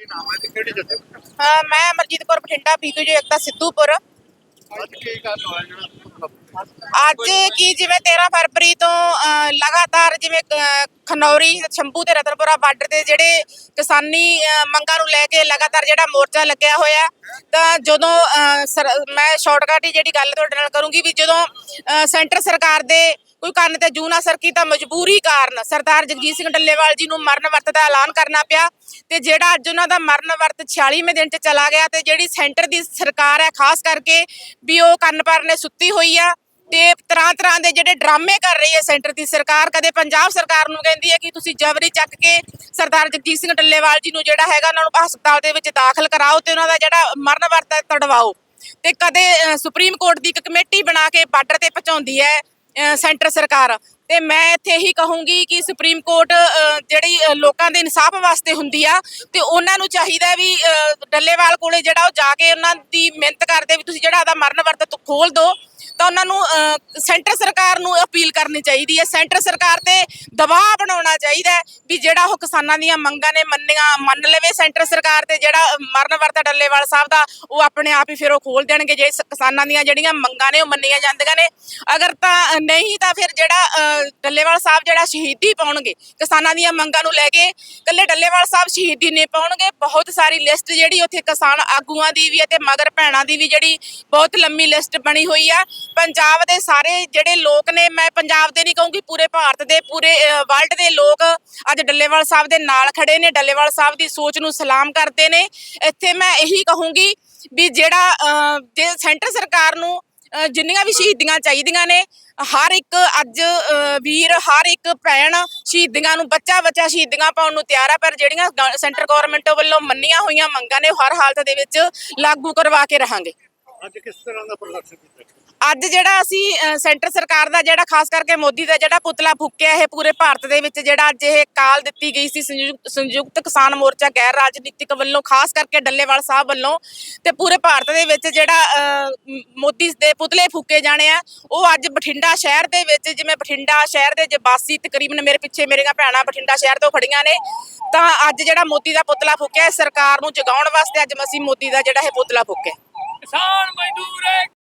ਕੀ ਨਾਮ ਹੈ ਤੇ ਕਿਹੜੀ ਜਗ੍ਹਾ? ਹਾਂ ਮੈਂ ਅਮਰਜੀਤ ਕੌਰ ਬਠਿੰਡਾ ਬੀਕੂ ਜੋ ਏਕਤਾ ਸਿੱਧੂਪੁਰ। ਅੱਜ ਕੀ ਗੱਲ ਹੋਇਆ ਜਿਹੜਾ ਮਤਲਬ ਅੱਜ ਕੀ ਜਿਵੇਂ 13 ਫਰਵਰੀ ਤੋਂ ਲਗਾਤਾਰ ਜਿਵੇਂ ਖਨੌਰੀ ਸ਼ੰਭੂ ਤੇ ਰਤਨਪੁਰਾ ਬਾਰਡਰ ਤੇ ਜਿਹੜੇ ਕਿਸਾਨੀ ਮੰਗਾਂ ਨੂੰ ਲੈ ਕੇ ਲਗਾਤਾਰ ਜਿਹੜਾ ਮੋਰਚਾ ਲੱਗਿਆ ਹੋਇਆ ਤਾਂ ਜਦੋਂ ਮੈਂ ਸ਼ਾਰਟਕਟ ਹੀ ਜਿਹੜੀ ਗੱਲ ਤੁਹਾਡੇ ਨਾਲ ਕਰੂੰਗੀ ਵੀ ਜਦੋਂ ਸੈਂਟਰ ਸਰਕਾਰ ਦੇ ਕੋਈ ਕੰਨ ਤੇ ਜੂ ਨਾ ਸਰਕੀ ਤਾਂ ਮਜਬੂਰੀ ਕਾਰਨ ਸਰਦਾਰ ਜਗਜੀਤ ਸਿੰਘ ਡੱਲੇਵਾਲ ਜੀ ਨੂੰ ਮਰਨ ਵਰਤ ਦਾ ਐਲਾਨ ਕਰਨਾ ਪਿਆ ਤੇ ਜਿਹੜਾ ਅੱਜ ਉਹਨਾਂ ਦਾ ਮਰਨ ਵਰਤ 46ਵੇਂ ਦਿਨ 'ਚ ਚਲਾ ਗਿਆ ਤੇ ਜਿਹੜੀ ਸੈਂਟਰ ਦੀ ਸਰਕਾਰ ਹੈ, ਖਾਸ ਕਰਕੇ ਵੀ ਉਹ ਕੰਨ ਪਰ ਨੇ ਸੁੱਤੀ ਹੋਈ ਆ ਤੇ ਤਰ੍ਹਾਂ ਤਰ੍ਹਾਂ ਦੇ ਜਿਹੜੇ ਡਰਾਮੇ ਕਰ ਰਹੀ ਹੈ ਸੈਂਟਰ ਦੀ ਸਰਕਾਰ, ਕਦੇ ਪੰਜਾਬ ਸਰਕਾਰ ਨੂੰ ਕਹਿੰਦੀ ਹੈ ਕਿ ਤੁਸੀਂ ਜਬਰੀ ਚੱਕ ਕੇ ਸਰਦਾਰ ਜਗਜੀਤ ਸਿੰਘ ਡੱਲੇਵਾਲ ਜੀ ਨੂੰ ਜਿਹੜਾ ਹੈਗਾ ਉਹਨਾਂ ਨੂੰ ਹਸਪਤਾਲ ਦੇ ਵਿੱਚ ਦਾਖਲ ਕਰਾਓ ਤੇ ਉਹਨਾਂ ਦਾ ਜਿਹੜਾ ਮਰਨ ਵਰਤ ਹੈ, ਤੜਵਾਓ ਤੇ ਕਦੇ ਸੁਪਰੀਮ ਕੋਰਟ ਦੀ ਇੱਕ ਕਮੇਟੀ ਬਣਾ ਕੇ ਬਾਰਡਰ ਤੇ ਪਹੁੰਚਾਉਂਦੀ ਹੈ ਸੈਂਟਰ ਸਰਕਾਰ। ਤੇ ਮੈਂ ਇੱਥੇ ਇਹੀ ਕਹੂੰਗੀ ਕਿ ਸੁਪਰੀਮ ਕੋਰਟ ਜਿਹੜੀ ਲੋਕਾਂ ਦੇ ਇਨਸਾਫ ਵਾਸਤੇ ਹੁੰਦੀ ਆ, ਤੇ ਉਹਨਾਂ ਨੂੰ ਚਾਹੀਦਾ ਵੀ ਡੱਲੇਵਾਲ ਕੋਲੇ ਜਿਹੜਾ ਉਹ ਜਾ ਕੇ ਉਹਨਾਂ ਦੀ ਮਿਹਨਤ ਕਰਦੇ, ਵੀ ਤੁਸੀਂ ਜਿਹੜਾ ਆਦਾ ਮਰਨ ਵਰਤ ਖੋਲ ਦਿਓ ਤਾਂ ਉਹਨਾਂ ਨੂੰ ਸੈਂਟਰ ਸਰਕਾਰ ਨੂੰ ਅਪੀਲ ਕਰਨੀ ਚਾਹੀਦੀ ਹੈ। ਸੈਂਟਰ ਸਰਕਾਰ ਤੇ ਦਬਾਅ ਬਣਾਉਣਾ ਚਾਹੀਦਾ ਵੀ ਜਿਹੜਾ ਉਹ ਕਿਸਾਨਾਂ ਦੀਆਂ ਮੰਗਾਂ ਨੇ ਮੰਨੀਆਂ, ਮੰਨ ਲਵੇ ਸੈਂਟਰ ਸਰਕਾਰ ਤੇ ਜਿਹੜਾ ਮਰਨ ਵਰਤ ਡੱਲੇਵਾਲ ਸਾਹਿਬ ਦਾ, ਉਹ ਆਪਣੇ ਆਪ ਹੀ ਫਿਰ ਉਹ ਖੋਲ ਦੇਣਗੇ। ਜੇ ਕਿਸਾਨਾਂ ਦੀਆਂ ਜਿਹੜੀਆਂ ਮੰਗਾਂ ਨੇ ਉਹ ਮੰਨੀਆਂ ਜਾਂਦੀਆਂ ਨੇ। ਅਗਰ ਤਾਂ ਨਹੀਂ ਤਾਂ ਫਿਰ ਜਿਹੜਾ ਡੱਲੇਵਾਲ ਸਾਹਿਬ ਜਿਹੜਾ ਸ਼ਹੀਦੀ ਪਾਉਣਗੇ, ਕਿਸਾਨਾਂ ਦੀਆਂ ਮੰਗਾਂ ਨੂੰ ਲੈ ਕੇ ਕੱਲੇ ਡੱਲੇਵਾਲ ਸਾਹਿਬ ਸ਼ਹੀਦੀ ਨਹੀਂ ਪਾਉਣਗੇ। ਬਹੁਤ ਸਾਰੀ ਲਿਸਟ ਜਿਹੜੀ ਉੱਥੇ ਕਿਸਾਨ ਆਗੂਆਂ ਦੀ ਵੀ ਹੈ ਤੇ ਮਗਰ ਭੈਣਾਂ ਦੀ ਵੀ ਜਿਹੜੀ ਬਹੁਤ ਲੰਮੀ ਲਿਸਟ ਬਣੀ ਹੋਈ ਆ। ਪੰਜਾਬ ਦੇ ਸਾਰੇ ਜਿਹੜੇ ਲੋਕ ਨੇ, ਮੈਂ ਪੰਜਾਬ ਦੇ ਨਹੀਂ ਕਹੂੰਗੀ, ਪੂਰੇ ਭਾਰਤ ਦੇ, ਪੂਰੇ ਵਰਲਡ ਦੇ ਲੋਕ ਅੱਜ ਡੱਲੇਵਾਲ ਸਾਹਿਬ ਦੇ ਨਾਲ ਖੜੇ ਨੇ, ਡੱਲੇਵਾਲ ਸਾਹਿਬ ਦੀ ਸੋਚ ਨੂੰ ਸਲਾਮ ਕਰਦੇ ਨੇ। ਇੱਥੇ ਮੈਂ ਇਹੀ ਕਹੂੰਗੀ ਵੀ ਜਿਹੜਾ ਜੇ ਸੈਂਟਰ ਸਰਕਾਰ ਨੂੰ ਜਿੰਨੀਆਂ ਵੀ ਸ਼ਹੀਦੀਆਂ ਚਾਹੀਦੀਆਂ ਨੇ, ਹਰ ਇੱਕ ਅੱਜ ਵੀਰ, ਹਰ ਇੱਕ ਭੈਣ ਸ਼ਹੀਦੀਆਂ ਨੂੰ ਬੱਚਾ ਬੱਚਾ ਸ਼ਹੀਦੀਆਂ ਪਾਉਣ ਨੂੰ ਤਿਆਰ ਆ, ਪਰ ਜਿਹੜੀਆਂ ਗ- ਸੈਂਟਰ ਗਵਰਨਮੈਂਟ ਵੱਲੋਂ ਮੰਨੀਆਂ ਹੋਈਆਂ ਮੰਗਾਂ ਨੇ, ਉਹ ਹਰ ਹਾਲਤ ਦੇ ਵਿੱਚ ਲਾਗੂ ਕਰਵਾ ਕੇ ਰਹਾਂਗੇ। ਅੱਜ ਕਿਸ ਤਰ੍ਹਾਂ ਦਾ ਪ੍ਰਦਰਸ਼ਨ ਕੀਤਾ ਅੱਜ ਜਿਹੜਾ ਅਸੀਂ ਸੈਂਟਰ ਸਰਕਾਰ ਦਾ ਜਿਹੜਾ ਖਾਸ ਕਰਕੇ ਮੋਦੀ ਦਾ ਜਿਹੜਾ ਪੁਤਲਾ ਫੂਕਿਆ ਇਹ ਪੂਰੇ ਭਾਰਤ ਦੇ ਵਿੱਚ ਜਿਹੜਾ ਅੱਜ ਇਹ ਕਾਲ ਦਿੱਤੀ ਗਈ ਸੀ ਸੰਯੁਕਤ ਸੰਯੁਕਤ ਕਿਸਾਨ ਮੋਰਚਾ, ਗੈਰ ਰਾਜਨੀਤਿਕ ਵੱਲੋਂ, ਖਾਸ ਕਰਕੇ ਡੱਲੇਵਾਲ ਸਾਹਿਬ ਵੱਲੋਂ ਤੇ ਪੂਰੇ ਭਾਰਤ ਦੇ ਵਿੱਚ ਜਿਹੜਾ ਮੋਦੀ ਦੇ ਪੁਤਲੇ ਫੂਕੇ ਜਾਣੇ ਆ, ਉਹ ਅੱਜ ਬਠਿੰਡਾ ਸ਼ਹਿਰ ਦੇ ਵਿੱਚ ਜਿਵੇਂ ਬਠਿੰਡਾ ਸ਼ਹਿਰ ਦੇ ਜਬਾਸੀ ਤਕਰੀਬਨ ਮੇਰੇ ਪਿੱਛੇ ਮੇਰੀਆਂ ਭੈਣਾਂ ਬਠਿੰਡਾ ਸ਼ਹਿਰ ਤੋਂ ਖੜੀਆਂ ਨੇ, ਤਾਂ ਅੱਜ ਜਿਹੜਾ ਮੋਦੀ ਦਾ ਪੁਤਲਾ ਫੂਕਿਆ, ਇਹ ਸਰਕਾਰ ਨੂੰ ਜਗਾਉਣ ਵਾਸਤੇ ਅੱਜ ਅਸੀਂ ਮੋਦੀ ਦਾ ਜਿਹੜਾ ਇਹ ਪੁਤਲਾ ਫੂਕਿਆ। ਕਿਸਾਨ ਮਜ਼ਦੂਰ ਏ